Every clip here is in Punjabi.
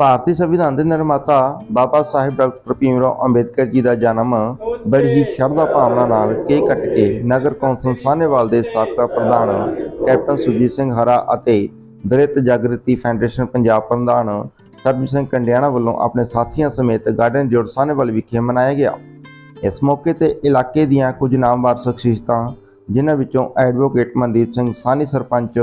ਭਾਰਤੀ ਸੰਵਿਧਾਨ ਦੇ ਨਿਰਮਾਤਾ ਬਾਬਾ ਸਾਹਿਬ ਡਾਕਟਰ ਭੀਮ ਰਾਓ ਅੰਬੇਦਕਰ ਜੀ ਦਾ ਜਨਮ ਬੜੀ ਹੀ ਸ਼ਰਧਾ ਭਾਵਨਾ ਨਾਲ ਕੇ ਕੱਟ ਕੇ ਨਗਰ ਕੌਂਸਲ ਸਾਹਨੇਵਾਲ ਦੇ ਸਾਬਕਾ ਪ੍ਰਧਾਨ ਕੈਪਟਨ ਸੁਰਜੀਤ ਸਿੰਘ ਹਰਾ ਅਤੇ ਦਲਿਤ ਜਾਗਰਤੀ ਫੈਡਰੇਸ਼ਨ ਪੰਜਾਬ ਪ੍ਰਧਾਨ ਸਰਬਜੀਤ ਸਿੰਘ ਕੰਡਿਆਣਾ ਵੱਲੋਂ ਆਪਣੇ ਸਾਥੀਆਂ ਸਮੇਤ ਗਾਰਡਨ ਜੋੜ ਸਾਹਨੇਵਾਲ ਵਿਖੇ ਮਨਾਇਆ ਗਿਆ। ਇਸ ਮੌਕੇ ਤੇ ਇਲਾਕੇ ਦੀਆਂ ਕੁਝ ਨਾਮਵਰ ਸ਼ਖਸੀਅਤਾਂ, ਜਿਨ੍ਹਾਂ ਵਿੱਚੋਂ advocate Mandeep Singh Sani sarpanch,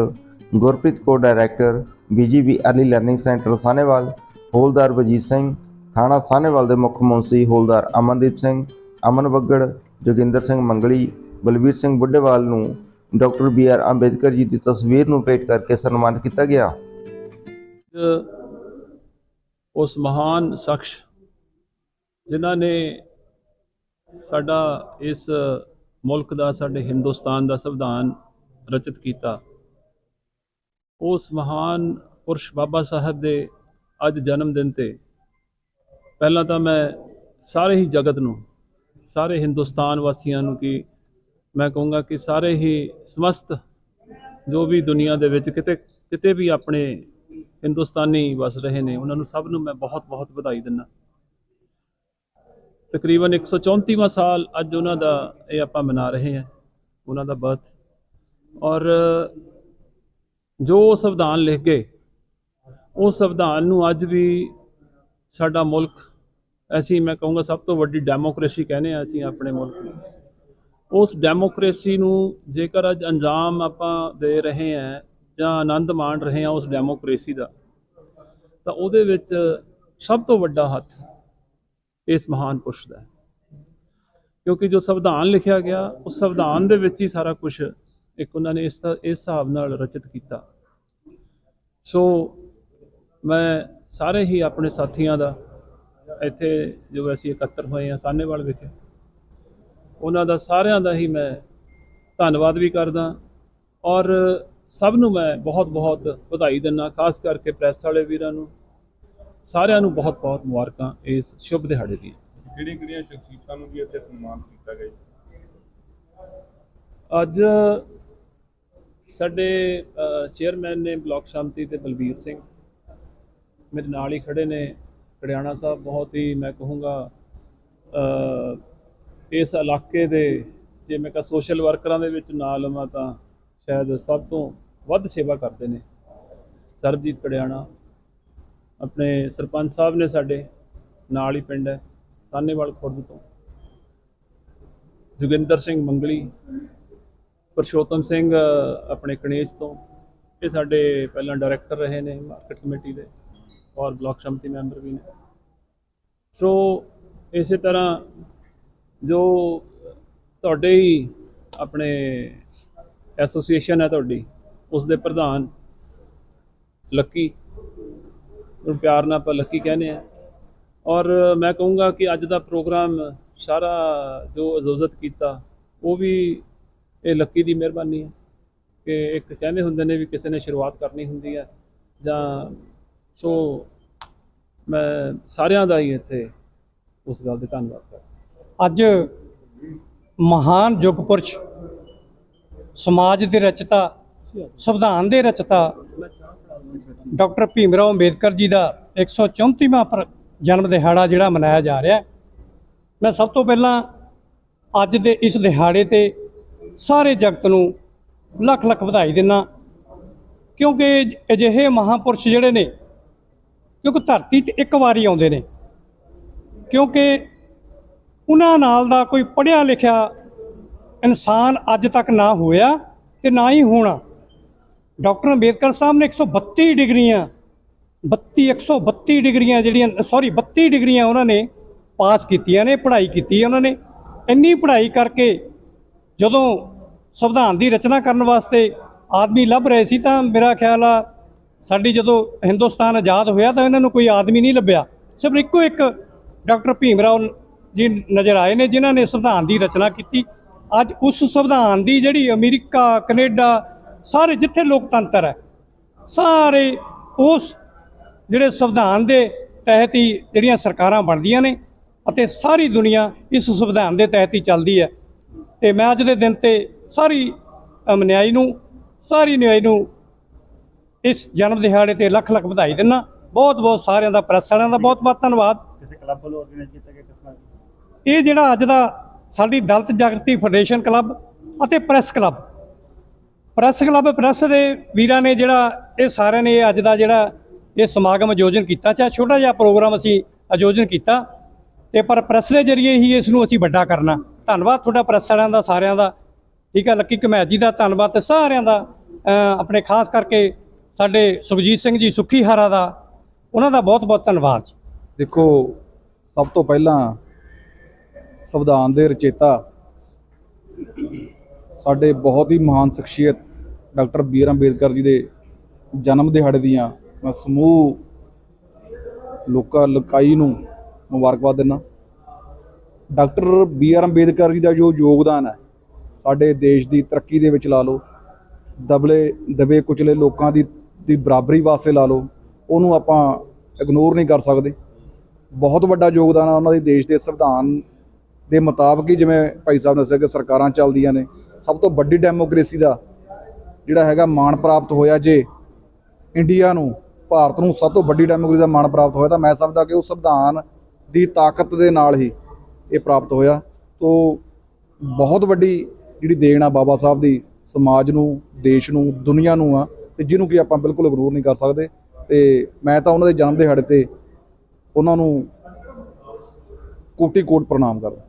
Gurpreet Kaur director BGB early learning centre Sahnewal ਹੌਲਦਾਰ ਵਜੀਤ ਸਿੰਘ, ਥਾਣਾ ਸਾਹਨੇਵਾਲ ਦੇ ਮੁੱਖ ਮੁਨਸੀ ਹੌਲਦਾਰ ਅਮਨਦੀਪ ਸਿੰਘ, ਅਮਨ ਬੱਗੜ ਜੋਗਿੰਦਰ ਸਿੰਘ ਮੰਗਲੀ, ਬਲਵੀਰ ਸਿੰਘ ਬੁੱਢੇਵਾਲ ਨੂੰ doctor B R Ambedkar ji ਦੀ ਤਸਵੀਰ ਨੂੰ ਭੇਟ ਕਰਕੇ ਸਨਮਾਨਿਤ ਕੀਤਾ ਗਿਆ। ਉਸ ਮਹਾਨ ਸ਼ਖਸ ਜਿਨ੍ਹਾਂ ਨੇ ਸਾਡਾ ਇਸ ਮੁਲਕ ਦਾ, ਸਾਡੇ ਹਿੰਦੁਸਤਾਨ ਦਾ ਸੰਵਿਧਾਨ ਰਚਿਤ ਕੀਤਾ, ਉਸ ਮਹਾਨ ਪੁਰਸ਼ ਬਾਬਾ ਸਾਹਿਬ ਦੇ ਅੱਜ ਜਨਮ ਦਿਨ ਤੇ ਪਹਿਲਾਂ ਤਾਂ ਮੈਂ ਸਾਰੇ ਹੀ ਜਗਤ ਨੂੰ, ਸਾਰੇ ਹਿੰਦੁਸਤਾਨ ਵਾਸੀਆਂ ਨੂੰ ਕਿ ਮੈਂ ਕਹੂੰਗਾ ਕਿ ਸਾਰੇ ਹੀ ਸਮਸਤ ਜੋ ਵੀ ਦੁਨੀਆ ਦੇ ਵਿੱਚ ਕਿਤੇ ਕਿਤੇ ਵੀ ਆਪਣੇ ਹਿੰਦੁਸਤਾਨੀ ਵਸ ਰਹੇ ਨੇ, ਉਹਨਾਂ ਨੂੰ ਸਭ ਨੂੰ ਮੈਂ ਬਹੁਤ ਬਹੁਤ ਵਧਾਈ ਦਿੰਦਾ। ਤਕਰੀਬਨ 134ਵਾਂ ਸਾਲ ਅੱਜ ਉਹਨਾਂ ਦਾ ਇਹ ਆਪਾਂ ਮਨਾ ਰਹੇ ਹਾਂ, ਉਹਨਾਂ ਦਾ ਬਰਥ ਔਰ ਜੋ ਸੰਵਿਧਾਨ ਲਿਖ ਕੇ ਉਹ ਸੰਵਿਧਾਨ ਨੂੰ ਅੱਜ ਵੀ ਸਾਡਾ ਮੁਲਕ ਅਸੀਂ ਮੈਂ ਕਹੂੰਗਾ ਸਭ ਤੋਂ ਵੱਡੀ ਡੈਮੋਕ੍ਰੇਸੀ ਕਹਿੰਦੇ ਆ ਅਸੀਂ ਆਪਣੇ ਮੁਲਕ ਨੂੰ। ਉਸ ਡੈਮੋਕ੍ਰੇਸੀ ਨੂੰ ਜੇਕਰ ਅੱਜ ਅੰਜਾਮ ਆਪਾਂ ਦੇ ਰਹੇ ਹਾਂ ਜਾਂ ਆਨੰਦ ਮਾਣ ਰਹੇ ਹਾਂ ਉਸ ਡੈਮੋਕ੍ਰੇਸੀ ਦਾ, ਤਾਂ ਉਹਦੇ ਵਿੱਚ ਸਭ ਤੋਂ ਵੱਡਾ ਹੱਥ ਇਸ ਮਹਾਨ ਪੁਰਸ਼ ਦਾ ਹੈ। ਕਿਉਂਕਿ ਜੋ ਸੰਵਿਧਾਨ ਲਿਖਿਆ ਗਿਆ, ਉਸ ਸੰਵਿਧਾਨ ਦੇ ਵਿੱਚ ਹੀ ਸਾਰਾ ਕੁਝ ਇੱਕ ਉਹਨਾਂ ਨੇ ਇਸ ਇਸ ਹਿਸਾਬ ਨਾਲ ਰਚਿਤ ਕੀਤਾ। ਸੋ ਮੈਂ ਸਾਰੇ ਹੀ ਆਪਣੇ ਸਾਥੀਆਂ ਦਾ ਇੱਥੇ ਜੋ ਅਸੀਂ ਇਕੱਤਰ ਹੋਏ ਹਾਂ ਸਾਹਨੇਵਾਲ ਵਿਖੇ ਉਹਨਾਂ ਦਾ ਸਾਰਿਆਂ ਦਾ ਹੀ ਮੈਂ ਧੰਨਵਾਦ ਵੀ ਕਰਦਾ ਔਰ ਸਭ ਨੂੰ ਮੈਂ ਬਹੁਤ ਬਹੁਤ ਵਧਾਈ ਦਿੰਦਾ ਖਾਸ ਕਰਕੇ ਪ੍ਰੈਸ ਵਾਲੇ ਵੀਰਾਂ ਨੂੰ ਸਾਰਿਆਂ ਨੂੰ ਬਹੁਤ ਬਹੁਤ ਮੁਬਾਰਕਾਂ ਇਸ ਸ਼ੁਭ ਦਿਹਾੜੇ ਦੀਆਂ ਕਿਹੜੀਆਂ ਕਿਹੜੀਆਂ ਸ਼ਖਸੀਅਤਾਂ ਨੂੰ ਵੀ ਇੱਥੇ ਸਨਮਾਨ ਕੀਤਾ ਗਿਆ? ਅੱਜ ਸਾਡੇ ਚੇਅਰਮੈਨ ਨੇ ਬਲਾਕ ਸ਼ਾਂਤੀ ਤੇ ਬਲਬੀਰ ਸਿੰਘ ਮੇਰੇ ਨਾਲ ਹੀ ਖੜੇ ਨੇ। ਕੜਿਆਣਾ ਸਾਹਿਬ ਬਹੁਤ ਹੀ ਮੈਂ ਕਹੂੰਗਾ ਇਸ ਇਲਾਕੇ ਦੇ, ਜੇ ਮੈਂ ਕਹਾਂ ਸੋਸ਼ਲ ਵਰਕਰਾਂ ਦੇ ਵਿੱਚ ਨਾਂ ਲਵਾਂ ਤਾਂ ਸ਼ਾਇਦ ਸਭ ਤੋਂ ਵੱਧ ਸੇਵਾ ਕਰਦੇ ਨੇ। ਸਰਬਜੀਤ ਕੜਿਆਣਾ ਆਪਣੇ ਸਰਪੰਚ ਸਾਹਿਬ ਨੇ ਸਾਡੇ ਨਾਲ ਹੀ ਪਿੰਡ ਹੈ ਸਾਨੇਵਾਲ ਖੁਰਦ ਤੋਂ। ਜੋਗਿੰਦਰ ਸਿੰਘ ਮੰਗਲੀ, ਪਰਸ਼ੋਤਮ ਸਿੰਘ ਆਪਣੇ ਕਣੇਜ ਤੋਂ। ਇਹ ਸਾਡੇ ਪਹਿਲਾਂ ਡਾਇਰੈਕਟਰ ਰਹੇ ਨੇ ਮਾਰਕੀਟ ਕਮੇਟੀ ਦੇ। ਔਰ ਬਲਾਕ ਸ਼ਮਤੀ ਮੈਂਬਰ ਵੀ ਨੇ ਸੋ ਇਸੇ ਤਰ੍ਹਾਂ ਜੋ ਤੁਹਾਡੇ ਹੀ ਆਪਣੇ ਐਸੋਸੀਏਸ਼ਨ ਹੈ ਤੁਹਾਡੀ ਉਸ ਦੇ ਪ੍ਰਧਾਨ ਲੱਕੀ ਨੂੰ ਪਿਆਰ ਨਾਲ ਆਪਾਂ ਲੱਕੀ ਕਹਿੰਦੇ ਆ ਔਰ ਮੈਂ ਕਹੂੰਗਾ ਕਿ ਅੱਜ ਦਾ ਪ੍ਰੋਗਰਾਮ ਸਾਰਾ ਜੋ ਆਯੋਜਿਤ ਕੀਤਾ ਉਹ ਵੀ ਇਹ ਲੱਕੀ ਦੀ ਮਿਹਰਬਾਨੀ ਹੈ ਕਿ ਇੱਕ ਕਹਿੰਦੇ ਹੁੰਦੇ ਨੇ ਵੀ ਕਿਸੇ ਨੇ ਸ਼ੁਰੂਆਤ ਕਰਨੀ ਹੁੰਦੀ ਹੈ ਜਾਂ ਸੋ ਮੈਂ ਸਾਰਿਆਂ ਦਾ ਹੀ ਇੱਥੇ ਉਸ ਗੱਲ ਦੇ ਧੰਨਵਾਦ ਕਰਦਾ ਅੱਜ ਮਹਾਨ ਯੁੱਗ ਪੁਰਸ਼, ਸਮਾਜ ਦੇ ਰਚਤਾ, ਸੰਵਿਧਾਨ ਦੇ ਰਚਤਾ, ਡਾਕਟਰ ਭੀਮ ਰਾਓ ਅੰਬੇਦਕਰ ਜੀ ਦਾ 134ਵਾਂ ਪਰ ਜਨਮ ਦਿਹਾੜਾ ਜਿਹੜਾ ਮਨਾਇਆ ਜਾ ਰਿਹਾ ਮੈਂ ਸਭ ਤੋਂ ਪਹਿਲਾਂ ਅੱਜ ਦੇ ਇਸ ਦਿਹਾੜੇ ਤੇ ਸਾਰੇ ਜਗਤ ਨੂੰ ਲੱਖ ਲੱਖ ਵਧਾਈ ਦਿੰਦਾ ਕਿਉਂਕਿ ਅਜਿਹੇ ਮਹਾਪੁਰਸ਼ ਜਿਹੜੇ ਨੇ ਕਿਉਂਕਿ ਧਰਤੀ ਤੇ ਇੱਕ ਵਾਰੀ ਆਉਂਦੇ ਨੇ। ਕਿਉਂਕਿ ਉਹਨਾਂ ਨਾਲ ਦਾ ਕੋਈ ਪੜ੍ਹਿਆ ਲਿਖਿਆ ਇਨਸਾਨ ਅੱਜ ਤੱਕ ਨਾ ਹੋਇਆ ਤੇ ਨਾ ਹੀ ਹੋਣਾ। ਡਾਕਟਰ ਅੰਬੇਦਕਰ ਸਾਹਿਬ ਨੇ 132 ਡਿਗਰੀਆਂ 32 132 ਡਿਗਰੀਆਂ ਜਿਹੜੀਆਂ, ਸੌਰੀ 32 ਡਿਗਰੀਆਂ ਉਹਨਾਂ ਨੇ ਪਾਸ ਕੀਤੀਆਂ ਨੇ, ਪੜ੍ਹਾਈ ਕੀਤੀ ਉਹਨਾਂ ਨੇ। ਇੰਨੀ ਪੜ੍ਹਾਈ ਕਰਕੇ ਜਦੋਂ ਸੰਵਿਧਾਨ ਦੀ ਰਚਨਾ ਕਰਨ ਵਾਸਤੇ ਆਦਮੀ ਲੱਭ ਰਹੇ ਸੀ ਤਾਂ ਮੇਰਾ ਖਿਆਲ ਆ ਸਾਡੀ ਜਦੋਂ ਹਿੰਦੁਸਤਾਨ ਆਜ਼ਾਦ ਹੋਇਆ ਤਾਂ ਇਹਨਾਂ ਨੂੰ ਕੋਈ ਆਦਮੀ ਨਹੀਂ ਲੱਭਿਆ। ਸਿਰਫ ਇੱਕੋ ਇੱਕ ਡਾਕਟਰ ਭੀਮ ਰਾਓ ਜੀ ਨਜ਼ਰ ਆਏ ਨੇ, ਜਿਨ੍ਹਾਂ ਨੇ ਸੰਵਿਧਾਨ ਦੀ ਰਚਨਾ ਕੀਤੀ। ਅੱਜ ਉਸ ਸੰਵਿਧਾਨ ਦੀ ਜਿਹੜੀ ਅਮਰੀਕਾ, ਕੈਨੇਡਾ, ਸਾਰੇ ਜਿੱਥੇ ਲੋਕਤੰਤਰ ਹੈ, ਸਾਰੇ ਉਸ ਜਿਹੜੇ ਸੰਵਿਧਾਨ ਦੇ ਤਹਿਤ ਹੀ ਜਿਹੜੀਆਂ ਸਰਕਾਰਾਂ ਬਣਦੀਆਂ ਨੇ ਅਤੇ ਸਾਰੀ ਦੁਨੀਆ ਇਸ ਸੰਵਿਧਾਨ ਦੇ ਤਹਿਤ ਹੀ ਚੱਲਦੀ ਹੈ। ਤੇ ਮੈਂ ਅੱਜ ਦੇ ਦਿਨ ਤੇ ਸਾਰੀ ਅਮਨਿਆਈ ਨੂੰ, ਸਾਰੀ ਨਿਆਈ ਨੂੰ ਇਸ ਜਨਮ ਦਿਹਾੜੇ ਤੇ ਲੱਖ ਲੱਖ ਵਧਾਈ ਦਿੰਦਾ ਬਹੁਤ ਬਹੁਤ ਸਾਰਿਆਂ ਦਾ ਪ੍ਰੈਸ ਵਾਲਿਆਂ ਦਾ ਬਹੁਤ ਬਹੁਤ ਧੰਨਵਾਦ। ਕਿਸੇ ਕਲੱਬ ਵੱਲੋਂ ਆਰਗੇਨਾਈਜ਼ ਕੀਤਾ ਗਿਆ ਕਿਸ ਤਰ੍ਹਾਂ ਇਹ ਜਿਹੜਾ ਅੱਜ ਦਾ ਸਾਡੀ ਦਲਿਤ ਜਾਗਰਤੀ ਫੈਡਰੇਸ਼ਨ ਕਲੱਬ ਅਤੇ press club. Press club press ਦੇ ਵੀਰਾਂ ਨੇ ਜਿਹੜਾ ਇਹ ਸਾਰਿਆਂ ਨੇ ਅੱਜ ਦਾ ਜਿਹੜਾ ਇਹ ਸਮਾਗਮ ਆਯੋਜਨ ਕੀਤਾ ਚਾਹੇ ਛੋਟਾ ਜਿਹਾ ਪ੍ਰੋਗਰਾਮ ਅਸੀਂ ਆਯੋਜਨ ਕੀਤਾ ਤੇ ਪਰ ਪ੍ਰੈਸ ਦੇ ਜ਼ਰੀਏ ਹੀ ਇਸ ਨੂੰ ਅਸੀਂ ਵੱਡਾ ਕਰਨਾ। ਧੰਨਵਾਦ ਤੁਹਾਡਾ ਪ੍ਰੈਸ ਵਾਲਿਆਂ ਦਾ ਸਾਰਿਆਂ ਦਾ। ਠੀਕ ਹੈ ਲੱਕੀ ਕਮੈਤ ਜੀ ਦਾ ਧੰਨਵਾਦ ਤੇ ਸਾਰਿਆਂ ਦਾ ਆਪਣੇ ਖਾਸ ਕਰਕੇ ਸਾਡੇ ਸੁਖਜੀਤ ਸਿੰਘ ਜੀ ਸੁੱਖੀ ਹਾਰਾ ਦਾ, ਉਹਨਾਂ ਦਾ ਬਹੁਤ ਬਹੁਤ ਧੰਨਵਾਦ ਦੇਖੋ, ਸਭ ਤੋਂ ਪਹਿਲਾਂ ਸੰਵਿਧਾਨ ਦੇ ਰਚੇਤਾ ਸਾਡੇ ਬਹੁਤ ਹੀ ਮਹਾਨ ਸ਼ਖਸੀਅਤ doctor B R Ambedkar ji ਦੇ ਜਨਮ ਦਿਹਾੜੇ ਦੀਆਂ ਮੈਂ ਸਮੂਹ ਲੋਕਾਂ ਲਕਾਈ ਨੂੰ ਮੁਬਾਰਕਬਾਦ ਦਿੰਦਾ। Doctor B R Ambedkar ji ਦਾ ਜੋ ਯੋਗਦਾਨ ਹੈ, ਸਾਡੇ ਦੇਸ਼ ਦੀ ਤਰੱਕੀ ਦੇ ਵਿੱਚ ਲਾ ਲਓ ਦਬਲੇ ਦਬੇ ਕੁਚਲੇ ਲੋਕਾਂ ਦੀ ਦੀ ਬਰਾਬਰੀ ਵਾਸਤੇ ਲਾ ਲਓ, ਉਹਨੂੰ ਆਪਾਂ ਇਗਨੋਰ ਨਹੀਂ ਕਰ ਸਕਦੇ। ਬਹੁਤ ਵੱਡਾ ਯੋਗਦਾਨ ਆ ਉਹਨਾਂ ਦੇ ਦੇਸ਼ ਦੇ ਸੰਵਿਧਾਨ ਦੇ ਮੁਤਾਬਕ ਹੀ, ਜਿਵੇਂ ਭਾਈ ਸਾਹਿਬ ਨੇ ਦੱਸਿਆ ਕਿ ਸਰਕਾਰਾਂ ਚੱਲਦੀਆਂ ਨੇ। ਸਭ ਤੋਂ ਵੱਡੀ ਡੈਮੋਕ੍ਰੇਸੀ ਦਾ ਜਿਹੜਾ ਹੈਗਾ ਮਾਣ ਪ੍ਰਾਪਤ ਹੋਇਆ ਜੇ ਇੰਡੀਆ ਨੂੰ, ਭਾਰਤ ਨੂੰ ਸਭ ਤੋਂ ਵੱਡੀ ਡੈਮੋਕ੍ਰੇਸੀ ਦਾ ਮਾਣ ਪ੍ਰਾਪਤ ਹੋਇਆ ਤਾਂ ਮੈਂ ਸਮਝਦਾ ਕਿ ਉਹ ਸੰਵਿਧਾਨ ਦੀ ਤਾਕਤ ਦੇ ਨਾਲ ਹੀ ਇਹ ਪ੍ਰਾਪਤ ਹੋਇਆ। ਤੋਂ ਬਹੁਤ ਵੱਡੀ ਜਿਹੜੀ ਦੇਣ ਆ ਬਾਬਾ ਸਾਹਿਬ ਦੀ, ਸਮਾਜ ਨੂੰ, ਦੇਸ਼ ਨੂੰ, ਦੁਨੀਆ ਨੂੰ ਆ ਤੇ ਜਿਹਨੂੰ ਕਿ ਆਪਾਂ ਬਿਲਕੁਲ ਇਗਨੋਰ ਨਹੀਂ ਕਰ ਸਕਦੇ ਤੇ ਮੈਂ ਤਾਂ ਉਹਨਾਂ ਦੇ ਜਨਮ ਦਿਹਾੜੇ ਤੇ ਉਹਨਾਂ ਨੂੰ ਕੋਟੀ ਕੋਟ ਪ੍ਰਣਾਮ ਕਰਦਾ।